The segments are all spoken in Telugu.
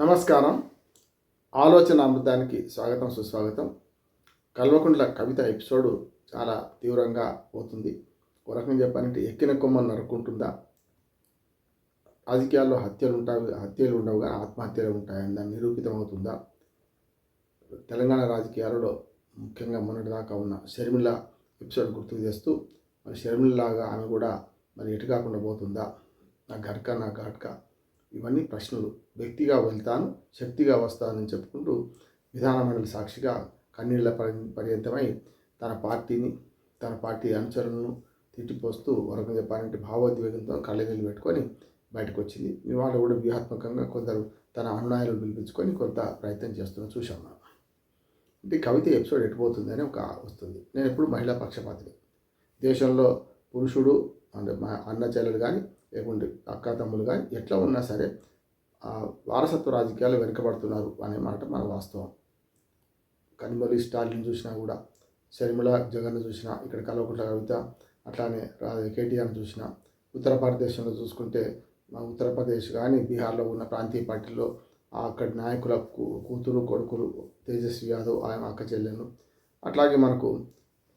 నమస్కారం. ఆలోచన అమృతానికి స్వాగతం సుస్వాగతం. కల్వకుంట్ల కవిత ఎపిసోడ్ చాలా తీవ్రంగా పోతుంది. ఒక రకంగా చెప్పాలంటే ఎక్కిన కొమ్మను నరుక్కుంటుందా? రాజకీయాల్లో హత్యలు ఉంటాయి హత్యలు ఉండవు కానీ ఆత్మహత్యలు ఉంటాయని దాన్ని నిరూపితం అవుతుందా తెలంగాణ రాజకీయాలలో ముఖ్యంగా మొన్నటిదాకా ఉన్న షర్మిల ఎపిసోడ్ గుర్తు చేస్తూ మరి షర్మిలలాగా ఆమె కూడా మరి ఎటు కాకుండా పోతుందా? నా గట్క నా ఘాట్క. ఇవన్నీ ప్రశ్నలు. వ్యక్తిగా వెళ్తాను శక్తిగా వస్తానని చెప్పుకుంటూ విధానమండలి సాక్షిగా కన్నీళ్ళ పరి పర్యంతమై తన పార్టీని తన పార్టీ అనుచరులను తిట్టిపోస్తూ వరకు చెప్పాలంటే భావోద్వేగంతో కళ్ళనీళ్ళు పెట్టుకొని బయటకు వచ్చింది ఇవాళ కూడా వ్యూహాత్మకంగా కొందరు తన అనునాయాలు పిలిపించుకొని కొంత ప్రయత్నం చేస్తున్న చూశాం మనం. అంటే కవిత ఎపిసోడ్ ఎట్టుపోతుంది అని ఒక వస్తుంది. నేను ఎప్పుడు మహిళా పక్షపాతిని. దేశంలో పురుషుడు అంటే మా అన్న చెల్లెలు కానీ లేకుంటే అక్క తమ్ములుగా ఎట్లా ఉన్నా సరే వారసత్వ రాజకీయాలు వెనుకబడుతున్నారు అనే మాట మన వాస్తవం. కనిమలి స్టాలిన్ చూసినా కూడా శర్మిల జగన్ చూసినా ఇక్కడ కల్వకుంట్ల కవిత అట్లానే రా- కేటీఆర్ చూసినా ఉత్తర భారతదేశంలో చూసుకుంటే మా ఉత్తరప్రదేశ్ కానీ బీహార్లో ఉన్న ప్రాంతీయ పార్టీల్లో అక్కడి నాయకుల కూతురు కొడుకులు తేజస్వి యాదవ్ ఆయన అక్క చెల్లెను అట్లాగే మనకు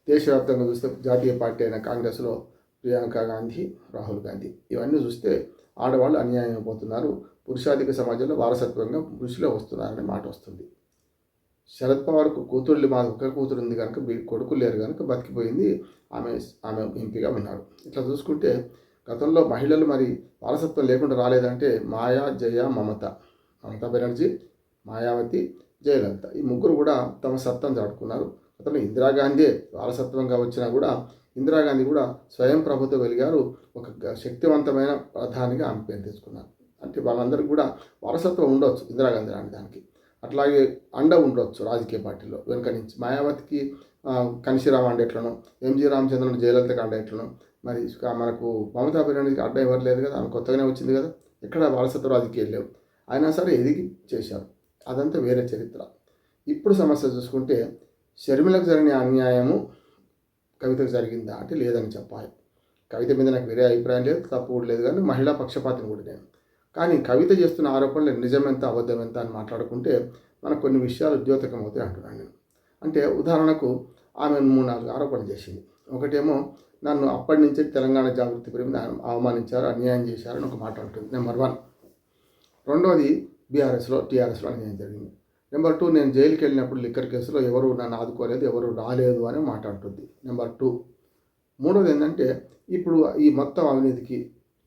దేశవ్యాప్తంగా చూస్తే జాతీయ పార్టీ అయిన కాంగ్రెస్లో ప్రియాంక గాంధీ రాహుల్ గాంధీ. ఇవన్నీ చూస్తే ఆడవాళ్ళు అన్యాయం అయిపోతున్నారు. పురుషాధిక సమాజంలో వారసత్వంగా పురుషులే వస్తున్నారనే మాట వస్తుంది. శరద్ పవార్కు కూతుళ్ళు మా ఒక్క కూతురు ఉంది కనుక కొడుకు కొడుకులు లేరు కనుక బతికిపోయింది. ఆమె ఆమె ఎంపీగా ఉన్నారు. ఇట్లా చూసుకుంటే గతంలో మహిళలు మరి వారసత్వం లేకుండా రాలేదంటే మాయా జయ మమత. మమతా బెనర్జీ మాయావతి జయలలిత. ఈ ముగ్గురు కూడా తమ సత్తాను చాటుకున్నారు. గతంలో ఇందిరాగాంధీ వారసత్వంగా వచ్చినా కూడా ఇందిరాగాంధీ కూడా స్వయం ప్రభుత్వ వెలిగారు. ఒక శక్తివంతమైన ప్రధానిగా ఆమె పేరు తెచ్చుకున్నారు. అంటే వాళ్ళందరికీ కూడా వారసత్వం ఉండొచ్చు ఇందిరాగాంధీ లాంటి దానికి. అట్లాగే అండ ఉండొచ్చు రాజకీయ పార్టీలో వెనుక నుంచి. మాయావతికి ఆ, అండ ఎట్లనో ఎంజి రామచంద్రన్ జయలలితకి అండ ఎట్లనో మరి మనకు మమతా బెనర్జీకి అడ్డ ఎవరు లేదు కదా ఆమె కొత్తగానే వచ్చింది కదా. ఎక్కడ వారసత్వ రాజకీయాలు లేవు. అయినా సరే ఎదిగి చేశారు. అదంతా వేరే చరిత్ర. ఇప్పుడు సమస్య చూసుకుంటే షర్మిలకు జరిగిన అన్యాయము కవితకు జరిగిందా అంటే లేదని చెప్పాలి. కవిత మీద నాకు వేరే అభిప్రాయం లేదు తప్పు కూడా లేదు కానీ మహిళా పక్షపాతం కూడా నేను. కానీ కవిత చేస్తున్న ఆరోపణలు నిజమెంత అబద్ధం ఎంత అని మాట్లాడుకుంటే మనకు కొన్ని విషయాలు ఉద్యోతకం అవుతాయి అంటున్నాను నేను. అంటే ఉదాహరణకు ఆమె మూడు నాలుగు ఆరోపణలు చేసింది. ఒకటేమో నన్ను అప్పటి నుంచి తెలంగాణ జాగృతి ప్రేమి అవమానించారు అన్యాయం చేశారని ఒక మాట ఉంటుంది నెంబర్ వన్. రెండోది బీఆర్ఎస్లో టీఆర్ఎస్లో అన్యాయం జరిగింది. నెంబర్ టూ నేను జైలుకి వెళ్ళినప్పుడు లిక్కర్ కేసులో ఎవరు నన్ను ఆదుకోలేదు ఎవరు రాలేదు అని మాట్లాడుతుంది. Number two. మూడోది ఏంటంటే ఇప్పుడు ఈ మొత్తం అవినీతికి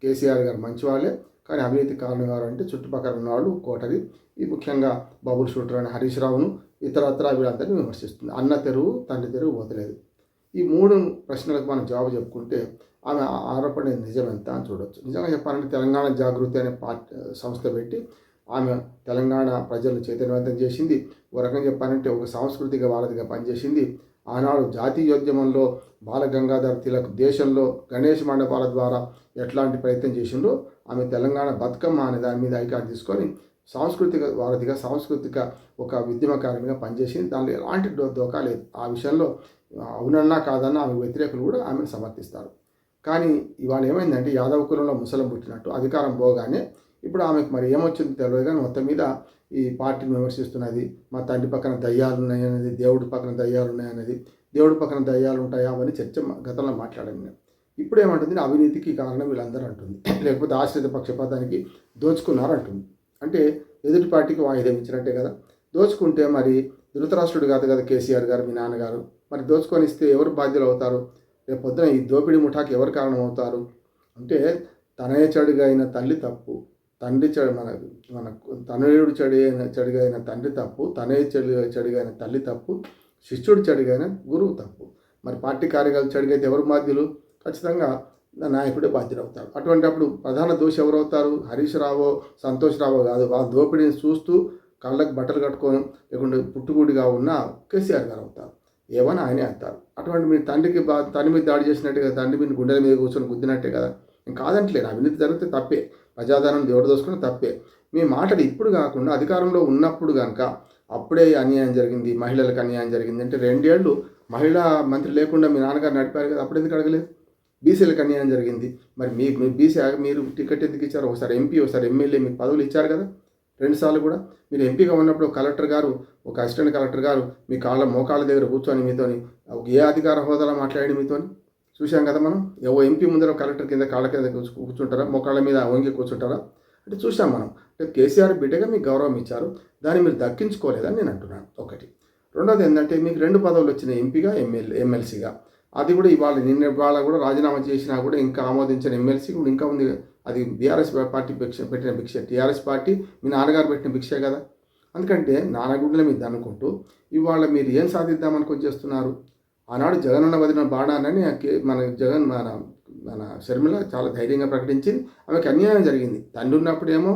కేసీఆర్ గారు మంచివాళ్ళే కానీ అవినీతి కారణం ఎవరు అంటే చుట్టుపక్కల ఉన్న వాళ్ళు కోటరి ఈ ముఖ్యంగా బబుల్ షూటర్ అని హరీష్ రావును ఇతరత్ర వీళ్ళందరినీ విమర్శిస్తుంది. అన్న తెరువు తండ్రి తెరువు వదలేదు. ఈ మూడు ప్రశ్నలకు మనం జవాబు చెప్పుకుంటే ఆమె ఆరోపణ నిజం ఎంత అని చూడొచ్చు. నిజంగా చెప్పాలంటే తెలంగాణ జాగృతి అనే పార్టీ సంస్థ పెట్టి ఆమె తెలంగాణ ప్రజలను చైతన్యవంతం చేసింది. ఒక రకంగా చెప్పాలంటే ఒక సాంస్కృతిక వారధిగా పనిచేసింది. ఆనాడు జాతీయోద్యమంలో బాలగంగాధర తిలక్ దేశంలో గణేష్ మండపాల ద్వారా ఎట్లాంటి ప్రయత్నం చేసిండో ఆమె తెలంగాణ బతుకమ్మ అనే దాని మీద ఐకాన్ తీసుకొని సాంస్కృతిక వారధిగా సాంస్కృతిక ఒక ఉద్యమకారిగా పనిచేసింది. దానిలో ఎలాంటి దోకా లేదు. ఆ విషయంలో అవునన్నా కాదన్నా ఆమె వ్యతిరేకులు కూడా ఆమెను సమర్థిస్తారు. కానీ ఇవాళ ఏమైందంటే యాదవ కులంలో ముసలం పుట్టినట్టు అధికారం పోగానే ఇప్పుడు ఆమెకు మరి ఏమొచ్చింది తెలియదు కానీ మొత్తం మీద ఈ పార్టీని విమర్శిస్తున్నది మా తండ్రి పక్కన దయ్యాలు ఉన్నాయనేది దేవుడి పక్కన దయ్యాలు ఉన్నాయనేది దేవుడి పక్కన దయ్యాలు ఉంటాయా అవన్నీ చర్చ గతంలో మాట్లాడాను నేను. ఇప్పుడు ఏమంటుంది? అవినీతికి కారణం వీళ్ళందరూ అంటుంది. లేకపోతే ఆశ్రిత పక్షపాతానికి దోచుకున్నారు అంటుంది అంటే ఎదుటి పార్టీకి వాయిదా ఇచ్చినట్టే కదా. దోచుకుంటే మరి ధృతరాష్ట్రుడు కాదు కదా కేసీఆర్ గారు మీ నాన్నగారు. మరి దోచుకొని ఇస్తే ఎవరు బాధ్యులు అవుతారు? రేపు పొద్దున ఈ దోపిడీ ముఠాకి ఎవరు కారణం అవుతారు అంటే తనయ చెడుగా అయిన తల్లి తప్పు. తండ్రి చెడు మన మన తనయుడు చెడు అయిన చెడుగా అయిన తండ్రి తప్పు తనయ చెడు చెడుగైన అయిన తల్లి తప్పు శిష్యుడు చెడుగైన అయిన గురువు తప్పు. మరి పార్టీ కార్యకర్తలు చెడుగైతే ఎవరు బాధ్యులు? ఖచ్చితంగా నాయకుడే బాధ్యుడవుతారు అటువంటిప్పుడు అటువంటి అప్పుడు ప్రధాన దోషి ఎవరవుతారు? హరీష్ రావో సంతోష్ రావో కాదు. వాళ్ళ దోపిడీని చూస్తూ కళ్ళకు బట్టలు కట్టుకొని లేకుంటే పుట్టుగుడిగా ఉన్న కేసీఆర్ గారు అవుతారు. ఏమని ఆయనే అంటారు అటువంటి మీ తండ్రికి బా తండ్రి మీద దాడి చేసినట్టే కదా తండ్రి మీద గుండెల మీద కూర్చొని గుద్దినట్టే కదా. నేను కాదంటలేను. అవినీతి జరిగితే తప్పే. ప్రజాధనం దేవుడు దోసుకుని తప్పే. మీ మాటలు ఇప్పుడు కాకుండా అధికారంలో ఉన్నప్పుడు కనుక అప్పుడే అన్యాయం జరిగింది మహిళలకు అన్యాయం జరిగింది అంటే రెండేళ్ళు మహిళా మంత్రి లేకుండా మీ నాన్నగారు నడిపారు కదా అప్పుడు ఎందుకు అడగలేదు? బీసీలకు అన్యాయం జరిగింది. మరి మీ మీ బీసీ మీరు టికెట్ ఎందుకు ఇచ్చారు? ఒకసారి ఎంపీ ఒకసారి ఎమ్మెల్యే మీకు పదవులు ఇచ్చారు కదా రెండుసార్లు కూడా. మీరు ఎంపీగా ఉన్నప్పుడు కలెక్టర్ గారు ఒక అసిస్టెంట్ కలెక్టర్ గారు మీ కాళ్ళ మోకాళ్ళ దగ్గర కూర్చొని మీతోని ఏ అధికార హోదాలో మాట్లాడి మీతోని? చూశాం కదా మనం? ఏవో ఎంపీ ముందర కలెక్టర్ కింద కాళ్ళ కింద కూర్చు- కూర్చుంటారా? మొక్కళ్ళ మీద వంగి కూర్చుంటారా? అంటే చూసాం మనం. అంటే కేసీఆర్ బిడ్డగా మీకు గౌరవం ఇచ్చారు. దాన్ని మీరు దక్కించుకోలేదని నేను అంటున్నాను. ఒకటి. రెండోది ఏంటంటే మీకు రెండు పదవులు వచ్చిన ఎంపీగా ఎమ్మెల్యే ఎమ్మెల్సీగా అది కూడా ఇవాళ నిన్న ఇవాళ కూడా రాజీనామా చేసినా కూడా ఇంకా ఆమోదించిన ఎమ్మెల్సీ కూడా ఇంకా ఉంది. అది బీఆర్ఎస్ పార్టీ భిక్ష పెట్టిన భిక్ష. టీఆర్ఎస్ పార్టీ మీ నాన్నగారు పెట్టిన భిక్షే కదా. అందుకంటే నానగుడ్ల మీద అనుకుంటూ ఇవాళ మీరు ఏం సాధిద్దామనుకొని చేస్తున్నారు? ఆనాడు జగనన్న వదిన బాణానని మన జగన్ మన మన షర్మిల చాలా ధైర్యంగా ప్రకటించింది ఆమెకు అన్యాయం జరిగింది. తండ్రి ఉన్నప్పుడేమో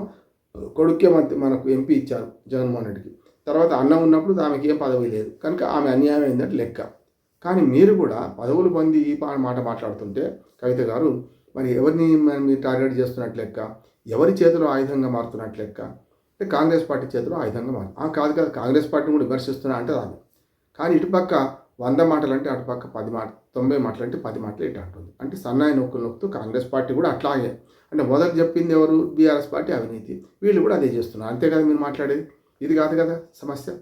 కొడుకే మన మనకు ఎంపీ ఇచ్చారు జగన్మోహన్ రెడ్డికి. తర్వాత అన్న ఉన్నప్పుడు ఆమెకి ఏం పదవి లేదు. కనుక ఆమె అన్యాయం అయిందంటే లెక్క. కానీ మీరు కూడా పదవులు పొంది ఈ మాట మాట్లాడుతుంటే కవిత గారు మరి ఎవరిని మరి మీరు టార్గెట్ చేస్తున్నట్లు లెక్క? ఎవరి చేతిలో ఆయుధంగా మారుతున్నట్లు లెక్క? అంటే కాంగ్రెస్ పార్టీ చేతిలో ఆయుధంగా మారు ఆ కాదు కాదు కాంగ్రెస్ పార్టీని కూడా విమర్శిస్తున్నా అంటే ఆమె. కానీ ఇటుపక్క వంద మాటలు అంటే అటుపక్క పది మాట తొంభై మాటలు అంటే పది మాటలు ఇటు అంటుంది. అంటే సన్నాయి నొక్కులు నొక్కుతూ కాంగ్రెస్ పార్టీ కూడా అట్లాగే. అంటే మొదటి చెప్పింది ఎవరు? బీఆర్ఎస్ పార్టీ అవినీతి. వీళ్ళు కూడా అదే చేస్తున్నారు. అంతే కదా మీరు మాట్లాడేది? ఇది కాదు కదా సమస్య.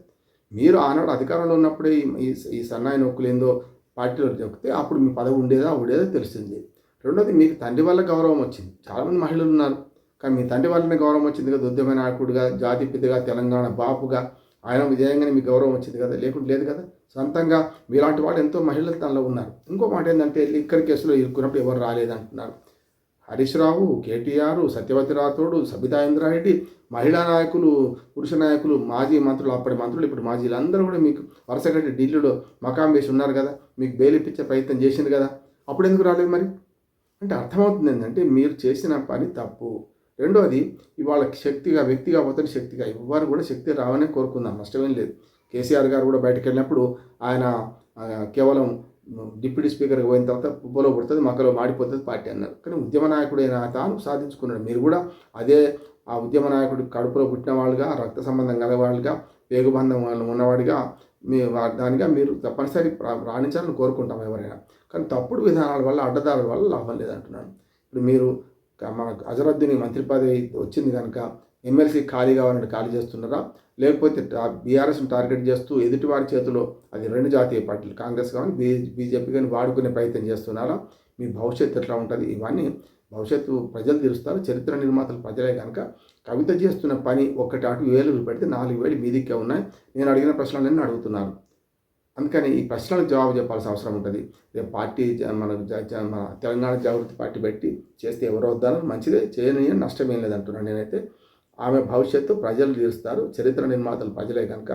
మీరు ఆనాడు అధికారంలో ఉన్నప్పుడే ఈ- ఈ ఈ సన్నాయి నొక్కులు ఏందో పార్టీలో చెప్తే అప్పుడు మీ పదవి ఉండేదా ఉండేదో తెలిసింది. రెండోది మీకు తండ్రి వల్ల గౌరవం వచ్చింది. చాలామంది మహిళలు ఉన్నారు. కానీ మీ తండ్రి వల్లనే గౌరవం వచ్చింది కదా ఉద్యమ నాయకుడిగా జాతిపితగా తెలంగాణ బాపుగా. ఆయన విజయంగానే మీకు గౌరవం వచ్చింది కదా? లేకుంటే లేదు కదా? సొంతంగా మీలాంటి వాళ్ళు ఎంతో మహిళలు తనలో ఉన్నారు. ఇంకో మాట ఏంటంటే లిక్కర్ కేసులో ఇరుక్కున్నప్పుడు ఎవరు రాలేదంటున్నారు. హరీష్ రావు కేటీఆర్ సత్యవతి రాథోడు సబితా ఇంద్రారెడ్డి మహిళా నాయకులు పురుష నాయకులు మాజీ మంత్రులు అప్పటి మంత్రులు ఇప్పుడు మాజీలు అందరూ కూడా మీకు వరుస ఢిల్లీలో మకాం వేసి ఉన్నారు కదా? మీకు బెయిల్ ఇప్పించే ప్రయత్నం చేసింది కదా? అప్పుడు ఎందుకు రాలేదు మరి? అంటే అర్థమవుతుంది ఏంటంటే మీరు చేసిన పని తప్పు. రెండోది ఇవాళ శక్తిగా వ్యక్తిగా పోతే శక్తిగా ఇవ్వరు కూడా శక్తి రావనే కోరుకుందాం నష్టమేం లేదు. కేసీఆర్ గారు కూడా బయటకు వెళ్ళినప్పుడు ఆయన కేవలం డిప్యూటీ స్పీకర్కి పోయిన తర్వాత పువ్వులో పుడుతుంది మక్కలో మాడిపోతుంది పార్టీ అన్నారు. కానీ ఉద్యమ నాయకుడైన తాను సాధించుకున్నాడు. మీరు కూడా అదే ఆ ఉద్యమ నాయకుడు కడుపులో పుట్టిన వాళ్ళుగా రక్త సంబంధం గలవాళ్ళుగా వేగుబంధం వాళ్ళు ఉన్నవాడిగా మీ దానిగా మీరు తప్పనిసరి రాణించాలని కోరుకుంటాం ఎవరైనా. కానీ తప్పుడు విధానాల వల్ల అడ్డదారుల వల్ల లాభం లేదంటున్నాను ఇప్పుడు మీరు మన అజరుద్దీన్ మంత్రి పదవి వచ్చింది కనుక ఎమ్మెల్సీ ఖాళీ కావాలంటే ఖాళీ చేస్తున్నారా? లేకపోతే బీఆర్ఎస్ని టార్గెట్ చేస్తూ ఎదుటివారి చేతిలో అది రెండు జాతీయ పార్టీలు కాంగ్రెస్ కానీ బీ బీజేపీ కానీ వాడుకునే ప్రయత్నం చేస్తున్నారా? మీ భవిష్యత్తు ఎట్లా ఉంటుంది? ఇవన్నీ భవిష్యత్తు ప్రజలు తీరుస్తారు చరిత్ర నిర్మాతలు ప్రజలే కనుక కవిత చేస్తున్న పని ఒక్కటి అటు వేలు పెడితే నాలుగు వేలు మీదికే ఉన్నాయి. నేను అడిగిన ప్రశ్నలన్నీ అడుగుతున్నాను అందుకని ఈ ప్రశ్నలకు జవాబు చెప్పాల్సిన అవసరం ఉంటుంది. రేపు పార్టీ జ- మన జ- జ- మన తెలంగాణ జాగృతి పార్టీ పెట్టి చేస్తే ఎవరు వద్దారో మంచిదే చేయని నష్టమేం లేదంటున్నాను నేనైతే. ఆమె భవిష్యత్తు ప్రజలు తీరుస్తారు చరిత్ర నిర్మాతలు ప్రజలే కనుక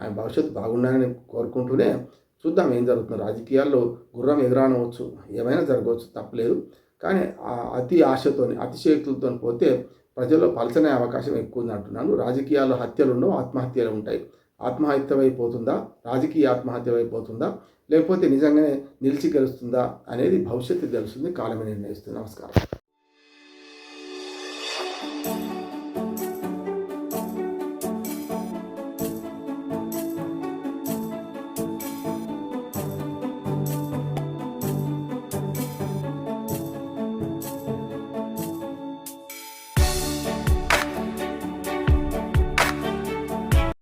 ఆమె భవిష్యత్తు బాగుండాలని కోరుకుంటూనే చూద్దాం ఏం జరుగుతుంది. రాజకీయాల్లో గుర్రం ఎదురానవచ్చు ఏమైనా జరగవచ్చు తప్పలేదు. కానీ ఆ అతి ఆశతోని అతిశయక్తులతో పోతే ప్రజల్లో పలచనే అవకాశం ఎక్కువ ఉంది అంటున్నాను రాజకీయాల్లో హత్యలు ఉండవు ఆత్మహత్యలు ఉంటాయి. ఆత్మహత్యమైపోతుందా? రాజకీయ ఆత్మహత్యమైపోతుందా? లేకపోతే నిజంగానే నిలిచి గెలుస్తుందా అనేది భవిష్యత్తు తెలుస్తుంది కాలమే నిర్ణయిస్తుంది. నమస్కారం.